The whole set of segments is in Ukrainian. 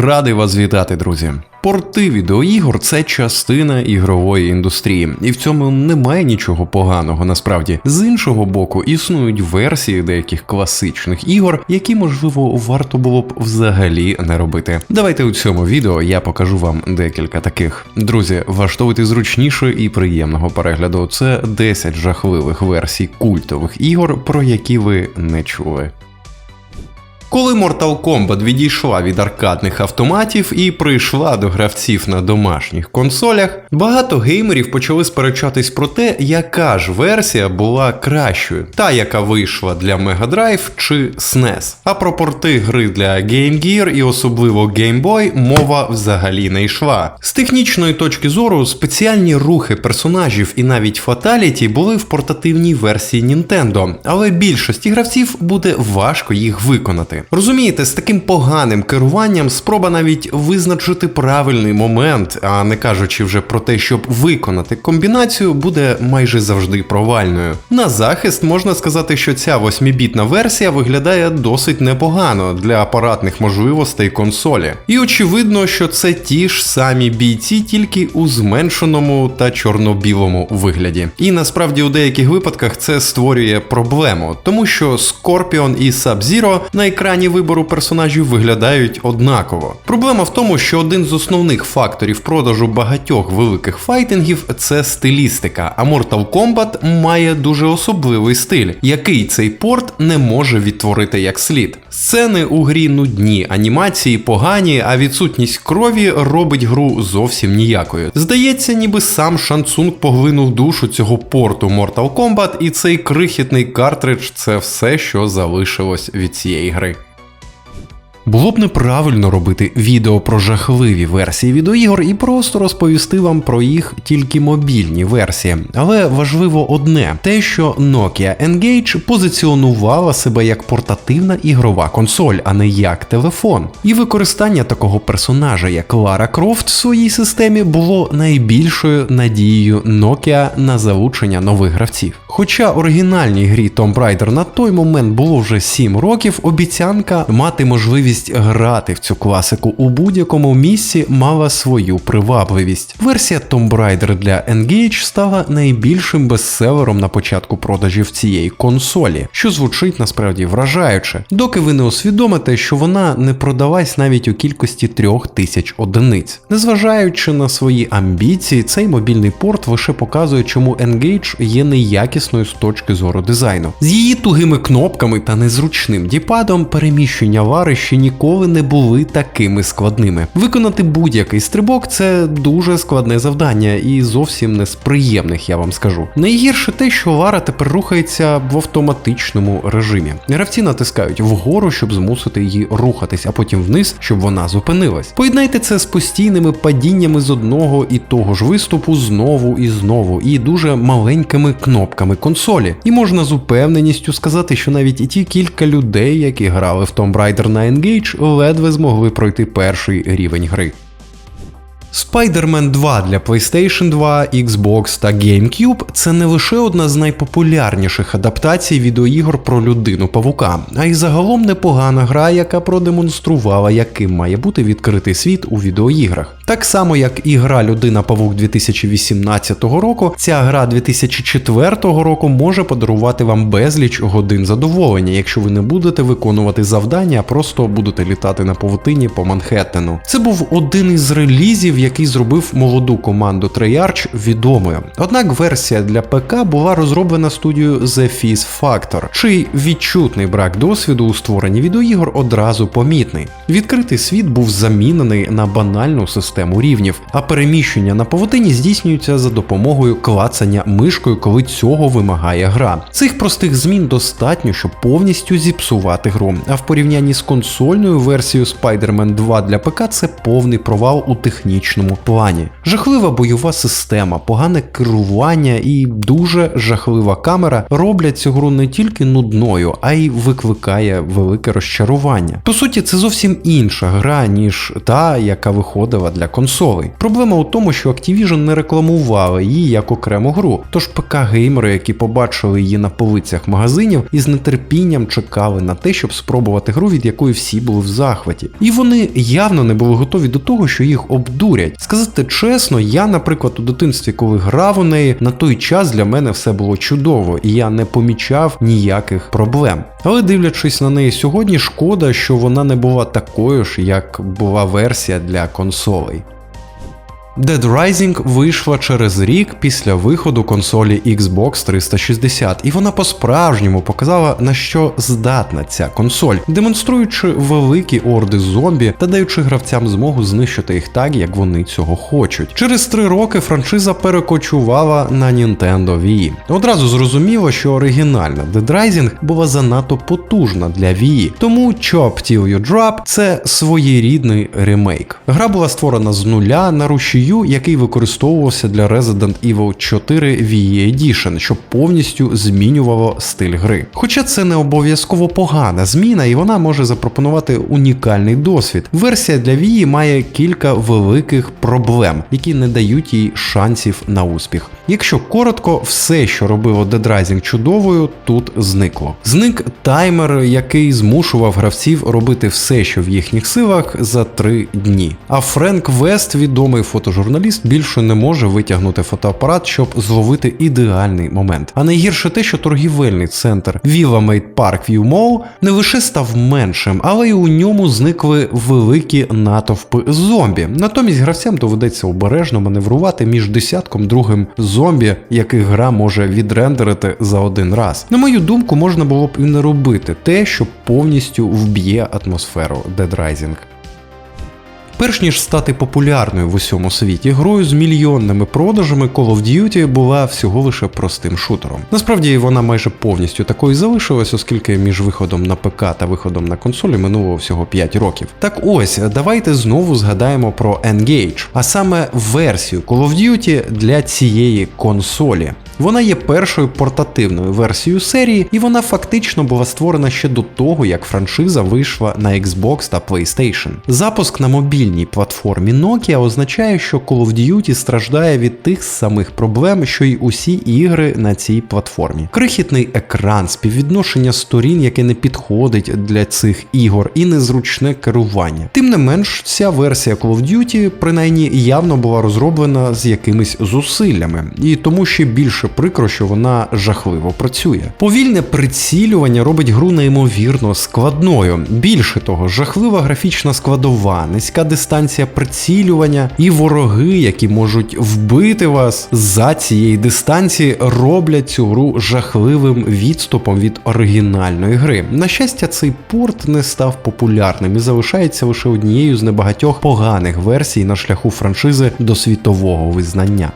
Радий вас вітати, друзі. Порти відеоігор це частина ігрової індустрії, і в цьому немає нічого поганого насправді. З іншого боку, існують версії деяких класичних ігор, які можливо варто було б взагалі не робити. Давайте у цьому відео я покажу вам декілька таких. Друзі, влаштовуйте зручніше і приємного перегляду. Це 10 жахливих версій культових ігор, про які ви не чули. Коли Mortal Kombat відійшла від аркадних автоматів і прийшла до гравців на домашніх консолях, багато геймерів почали сперечатись про те, яка ж версія була кращою, та яка вийшла для Mega Drive чи SNES. А про порти гри для Game Gear і особливо Game Boy мова взагалі не йшла. З технічної точки зору спеціальні рухи персонажів і навіть фаталіті були в портативній версії Nintendo, але більшості гравців буде важко їх виконати. Розумієте, з таким поганим керуванням спроба навіть визначити правильний момент, а не кажучи вже про те, щоб виконати комбінацію, буде майже завжди провальною. На захист можна сказати, що ця 8-бітна версія виглядає досить непогано для апаратних можливостей консолі. І очевидно, що це ті ж самі бійці, тільки у зменшеному та чорно-білому вигляді. І насправді у деяких випадках це створює проблему, тому що Scorpion і Sub-Zero на екрані вибору персонажів виглядають однаково. Проблема в тому, що один з основних факторів продажу багатьох великих файтингів це стилістика, а Mortal Kombat має дуже особливий стиль, який цей порт не може відтворити як слід. Сцени у грі нудні, анімації погані, а відсутність крові робить гру зовсім ніякою. Здається, ніби сам Шансунг поглинув душу цього порту Mortal Kombat, і цей крихітний картридж це все, що залишилось від цієї гри. Було б неправильно робити відео про жахливі версії відеоігор і просто розповісти вам про їх тільки мобільні версії. Але важливо одне: те, що Nokia Engage позиціонувала себе як портативна ігрова консоль, а не як телефон. І використання такого персонажа, як Лара Крофт в своїй системі, було найбільшою надією Nokia на залучення нових гравців. Хоча оригінальній грі Tomb Raider на той момент було вже 7 років, обіцянка мати можливість грати в цю класику у будь-якому місці мала свою привабливість. Версія Tomb Raider для Engage стала найбільшим бестселером на початку продажів цієї консолі, що звучить насправді вражаюче, доки ви не усвідомите, що вона не продалась навіть у кількості трьох тисяч одиниць. Незважаючи на свої амбіції, цей мобільний порт лише показує, чому Engage є неякісною з точки зору дизайну. З її тугими кнопками та незручним діпадом переміщення Лари ще ніколи не були такими складними. Виконати будь-який стрибок це дуже складне завдання і зовсім не з приємних, я вам скажу. Найгірше те, що Лара тепер рухається в автоматичному режимі. Гравці натискають вгору, щоб змусити її рухатись, а потім вниз, щоб вона зупинилась. Поєднайте це з постійними падіннями з одного і того ж виступу знову і знову, і дуже маленькими кнопками консолі. І можна з упевненістю сказати, що навіть і ті кілька людей, які грали в Tomb Raider на Engage, ледве змогли пройти перший рівень гри. Spider-Man 2 для PlayStation 2, Xbox та GameCube це не лише одна з найпопулярніших адаптацій відеоігор про людину павука, а й загалом непогана гра, яка продемонструвала, яким має бути відкритий світ у відеоіграх. Так само, як і гра Людина Павук 2018 року, ця гра 2004 року може подарувати вам безліч годин задоволення, якщо ви не будете виконувати завдання, а просто будете літати на павутині по Манхеттену. Це був один із релізів, який зробив молоду команду Treyarch відомою. Однак версія для ПК була розроблена студією The Fizz Factor, чий відчутний брак досвіду у створенні відеоігор одразу помітний. Відкритий світ був замінений на банальну систему рівнів, а переміщення на павутині здійснюється за допомогою клацання мишкою, коли цього вимагає гра. Цих простих змін достатньо, щоб повністю зіпсувати гру. А в порівнянні з консольною версією Spider-Man 2 для ПК це повний провал у технічному плані. Жахлива бойова система, погане керування і дуже жахлива камера роблять цю гру не тільки нудною, а й викликає велике розчарування. По суті, це зовсім інша гра, ніж та, яка виходила для консолей. Проблема у тому, що Activision не рекламували її як окрему гру. Тож ПК-геймери, які побачили її на полицях магазинів, із нетерпінням чекали на те, щоб спробувати гру, від якої всі були в захваті. І вони явно не були готові до того, що їх обдурять. Сказати чесно, я, наприклад, у дитинстві, коли грав у неї, на той час для мене все було чудово, і я не помічав ніяких проблем. Але дивлячись на неї сьогодні, шкода, що вона не була такою ж, як була версія для консолей. Dead Rising вийшла через рік після виходу консолі Xbox 360, і вона по-справжньому показала на що здатна ця консоль, демонструючи великі орди зомбі та даючи гравцям змогу знищити їх так, як вони цього хочуть. Через три роки франшиза перекочувала на Nintendo Wii. Одразу зрозуміло, що оригінальна Dead Rising була занадто потужна для Wii, тому Chop Till You Drop – це своєрідний ремейк. Гра була створена з нуля на рушію який використовувався для Resident Evil 4 Wii Edition, що повністю змінювало стиль гри. Хоча це не обов'язково погана зміна, і вона може запропонувати унікальний досвід. Версія для Wii має кілька великих проблем, які не дають їй шансів на успіх. Якщо коротко, все, що робило Dead Rising чудовою, тут зникло. Зник таймер, який змушував гравців робити все, що в їхніх силах, за три дні. А Френк Вест, відомий фотожурналіст, більше не може витягнути фотоапарат, щоб зловити ідеальний момент. А найгірше те, що торгівельний центр Viva Made Park View Mall не лише став меншим, але й у ньому зникли великі натовпи зомбі. Натомість гравцям доведеться обережно маневрувати між десятком другим зомбі, яких гра може відрендерити за один раз. На мою думку, можна було б і не робити те, що повністю вб'є атмосферу Dead Rising. Перш ніж стати популярною в усьому світі, грою з мільйонними продажами Call of Duty була всього лише простим шутером. Насправді вона майже повністю такою залишилась, оскільки між виходом на ПК та виходом на консолі минуло всього 5 років. Так ось, давайте знову згадаємо про Engage, а саме версію Call of Duty для цієї консолі. Вона є першою портативною версією серії, і вона фактично була створена ще до того, як франшиза вийшла на Xbox та PlayStation. Запуск на мобільній платформі Nokia означає, що Call of Duty страждає від тих самих проблем, що й усі ігри на цій платформі. Крихітний екран, співвідношення сторін, яке не підходить для цих ігор, і незручне керування. Тим не менш, ця версія Call of Duty принаймні явно була розроблена з якимись зусиллями, і тому ще більше прикро, що вона жахливо працює. Повільне прицілювання робить гру неймовірно складною. Більше того, жахлива графічна складова, низька дистанція прицілювання і вороги, які можуть вбити вас за цієї дистанції, роблять цю гру жахливим відступом від оригінальної гри. На щастя, цей порт не став популярним і залишається лише однією з небагатьох поганих версій на шляху франшизи до світового визнання.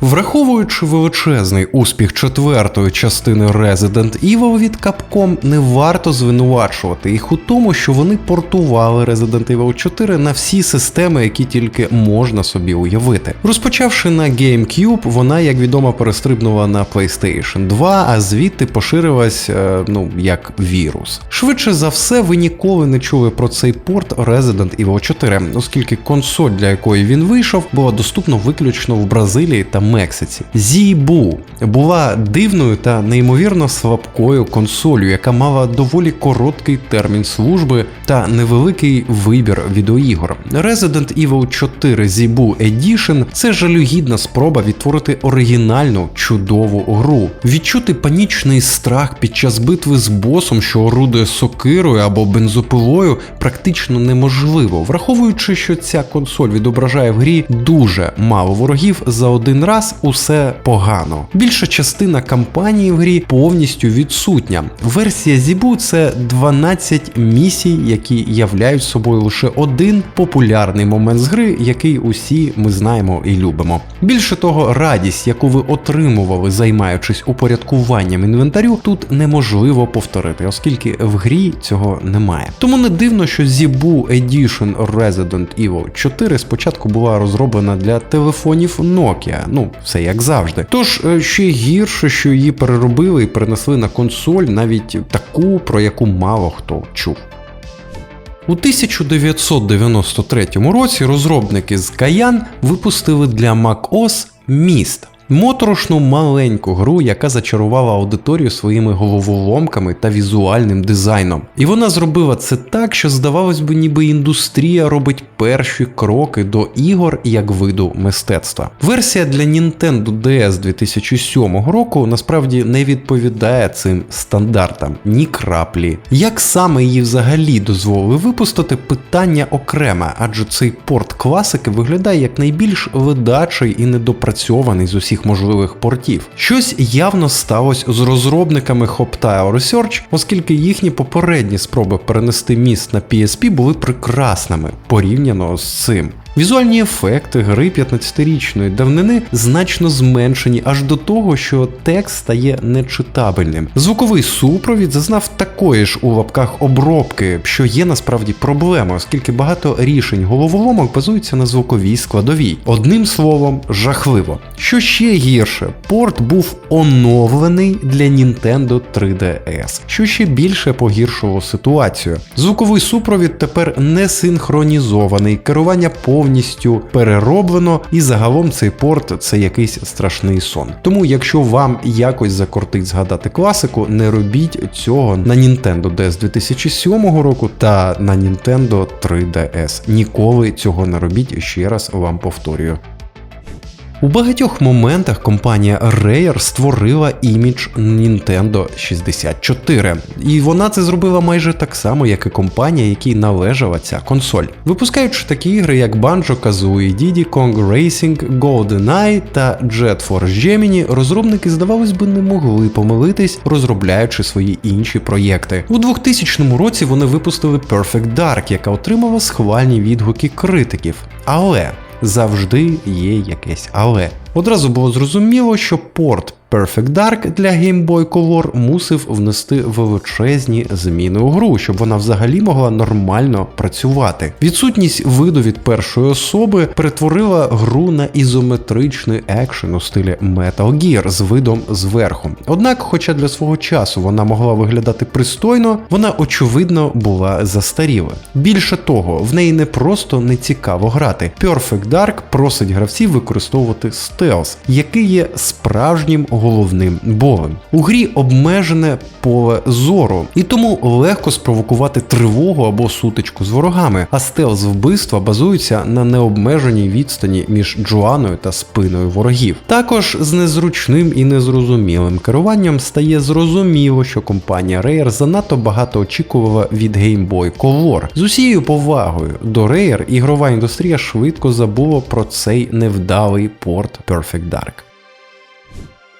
Враховуючи величезний успіх четвертої частини Resident Evil від Capcom, не варто звинувачувати їх у тому, що вони портували Resident Evil 4 на всі системи, які тільки можна собі уявити. Розпочавши на GameCube, вона, як відомо, перестрибнула на PlayStation 2, а звідти поширилась, е, ну, як вірус. Швидше за все, ви ніколи не чули про цей порт Resident Evil 4, оскільки консоль, для якої він вийшов, була доступна виключно в Бразилії та Мексиці. Зібу була дивною та неймовірно слабкою консолью, яка мала доволі короткий термін служби та невеликий вибір відеоігор. Resident Evil 4 Зібу Edition – це жалюгідна спроба відтворити оригінальну чудову гру, відчути панічний страх під час битви з босом, що орудує сокирою або бензопилою, практично неможливо, враховуючи, що ця консоль відображає в грі дуже мало ворогів за один раз. Раз усе погано. Більша частина кампанії в грі повністю відсутня. Версія Зібу це 12 місій, які являють собою лише один популярний момент з гри, який усі ми знаємо і любимо. Більше того, радість, яку ви отримували, займаючись упорядкуванням інвентарю, тут неможливо повторити, оскільки в грі цього немає. Тому не дивно, що Зібу Edition Resident Evil 4 спочатку була розроблена для телефонів Nokia, ну все як завжди. Тож е, ще гірше, що її переробили і перенесли на консоль, навіть таку, про яку мало хто чув. У 1993 році розробники з Каян випустили для macOS Mist. Моторошну маленьку гру, яка зачарувала аудиторію своїми головоломками та візуальним дизайном. І вона зробила це так, що здавалось би, ніби індустрія робить перші кроки до ігор як виду мистецтва. Версія для Nintendo DS 2007 року насправді не відповідає цим стандартам ні краплі. Як саме її взагалі дозволили випустити, питання окреме, адже цей порт класики виглядає як найбільш видачий і недопрацьований з усіх можливих портів. Щось явно сталося з розробниками Hoptile Research, оскільки їхні попередні спроби перенести міст на PSP були прекрасними порівняно з цим. Візуальні ефекти гри 15-річної давнини значно зменшені аж до того, що текст стає нечитабельним. Звуковий супровід зазнав такої ж у лапках обробки, що є насправді проблемою, оскільки багато рішень головоломок базуються на звуковій складовій. Одним словом, жахливо. Що ще гірше, порт був оновлений для Nintendo 3DS, що ще більше погіршило ситуацію. Звуковий супровід тепер не синхронізований, керування повністю перероблено, і загалом цей порт це якийсь страшний сон. Тому, якщо вам якось закортить згадати класику, не робіть цього на Nintendo DS 2007 року та на Nintendo 3DS. Ніколи цього не робіть, ще раз вам повторюю. У багатьох моментах компанія Rare створила імідж Nintendo 64, і вона це зробила майже так само, як і компанія, якій належала ця консоль. Випускаючи такі ігри, як Banjo-Kazooie, Diddy Kong Racing, GoldenEye та Jet Force Gemini, розробники, здавалось би, не могли помилитись, розробляючи свої інші проєкти. У 2000 році вони випустили Perfect Dark, яка отримала схвальні відгуки критиків. Але завжди є якесь але. Одразу було зрозуміло, що порт Perfect Dark для Game Boy Color мусив внести величезні зміни у гру, щоб вона взагалі могла нормально працювати. Відсутність виду від першої особи перетворила гру на ізометричний екшен у стилі Metal Gear з видом зверху. Однак, хоча для свого часу вона могла виглядати пристойно, вона очевидно була застаріла. Більше того, в неї не просто не цікаво грати. Perfect Dark просить гравців використовувати стелс, який є справжнім головним болем. У грі обмежене поле зору, і тому легко спровокувати тривогу або сутичку з ворогами, а стелс вбивства базуються на необмеженій відстані між Джоаною та спиною ворогів. Також з незручним і незрозумілим керуванням стає зрозуміло, що компанія Rare занадто багато очікувала від Game Boy Color. З усією повагою до Rare ігрова індустрія швидко забула про цей невдалий порт Perfect Dark.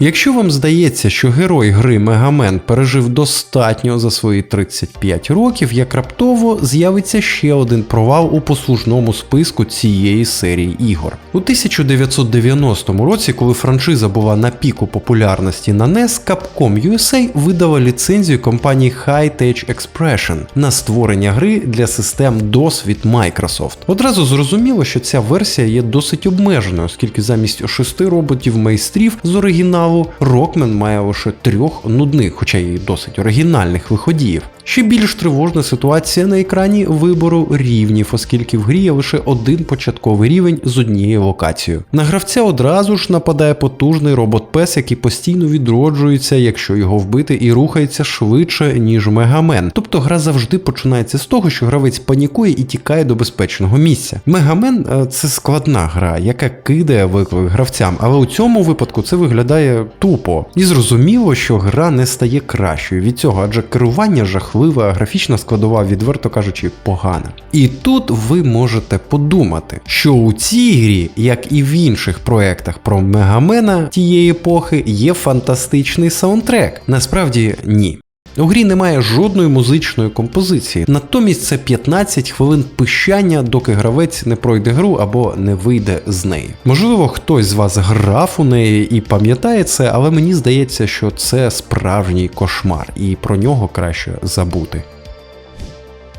Якщо вам здається, що герой гри Мегамен пережив достатньо за свої 35 років, як раптово з'явиться ще один провал у послужному списку цієї серії ігор. У 1990 році, коли франшиза була на піку популярності на NES, Capcom USA видала ліцензію компанії High-Tech Expression на створення гри для систем DOS від Microsoft. Одразу зрозуміло, що ця версія є досить обмеженою, оскільки замість шести роботів майстрів з оригіналу Рокмен має лише трьох нудних, хоча й досить оригінальних виходіїв. Ще більш тривожна ситуація на екрані вибору рівнів, оскільки в грі є лише один початковий рівень з однією локацією. На гравця одразу ж нападає потужний робот-пес, який постійно відроджується, якщо його вбити, і рухається швидше, ніж Мегамен. Тобто гра завжди починається з того, що гравець панікує і тікає до безпечного місця. Мегамен е, це складна гра, яка кидає виклик гравцям, але у цьому випадку це виглядає тупо. І зрозуміло, що гра не стає кращою від цього, адже керування жахливе, а графічна складова, відверто кажучи, погана. І тут ви можете подумати, що у цій грі, як і в інших проектах про Мегамена тієї епохи, є фантастичний саундтрек. Насправді ні. У грі немає жодної музичної композиції, натомість це 15 хвилин пищання, доки гравець не пройде гру або не вийде з неї. Можливо, хтось з вас грав у неї і пам'ятає це, але мені здається, що це справжній кошмар, і про нього краще забути.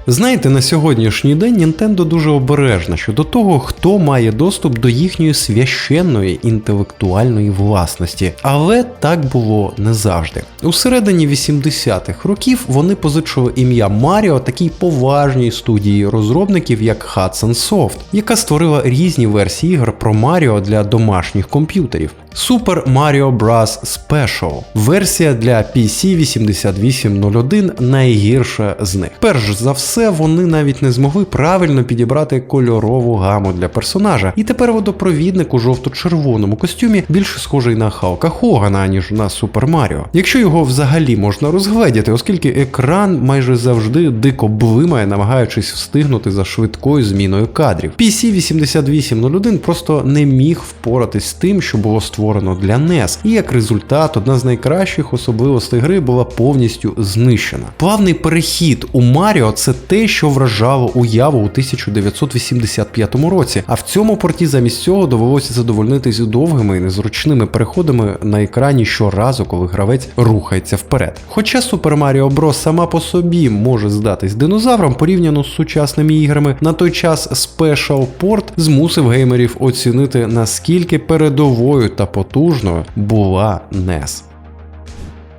Знаєте, на сьогоднішній день Nintendo дуже обережна щодо того, хто має доступ до їхньої священної інтелектуальної власності. Але так було не завжди. У середині 80-х років вони позичили ім'я Маріо такій поважній студії розробників, як Hudson Soft, яка створила різні версії ігор про Маріо для домашніх комп'ютерів. Super Mario Bros. Special. Версія для PC 8801 найгірша з них. Перш за все, вони навіть не змогли правильно підібрати кольорову гаму для персонажа. І тепер водопровідник у жовто-червоному костюмі більше схожий на Халка Хогана, ніж на Super Mario. Якщо його взагалі можна розгледіти, оскільки екран майже завжди дико блимає, намагаючись встигнути за швидкою зміною кадрів. PC 8801 просто не міг впоратись з тим, що було створено для NES, і як результат, одна з найкращих особливостей гри була повністю знищена. Плавний перехід у Маріо це те, що вражало уяву у 1985 році. А в цьому порті замість цього довелося задовольнитись довгими і незручними переходами на екрані щоразу, коли гравець рухається вперед. Хоча Super Mario Bros. сама по собі може здатись динозавром порівняно з сучасними іграми, на той час Special Port змусив геймерів оцінити наскільки передовою та потужною була NES.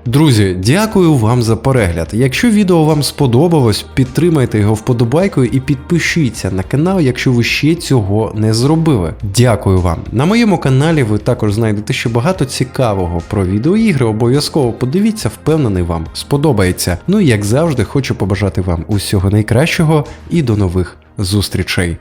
Друзі, дякую вам за перегляд. Якщо відео вам сподобалось, підтримайте його вподобайкою і підпишіться на канал, якщо ви ще цього не зробили. Дякую вам. На моєму каналі ви також знайдете ще багато цікавого про відеоігри. Обов'язково подивіться, впевнений вам сподобається. Ну і як завжди, хочу побажати вам усього найкращого і до нових зустрічей.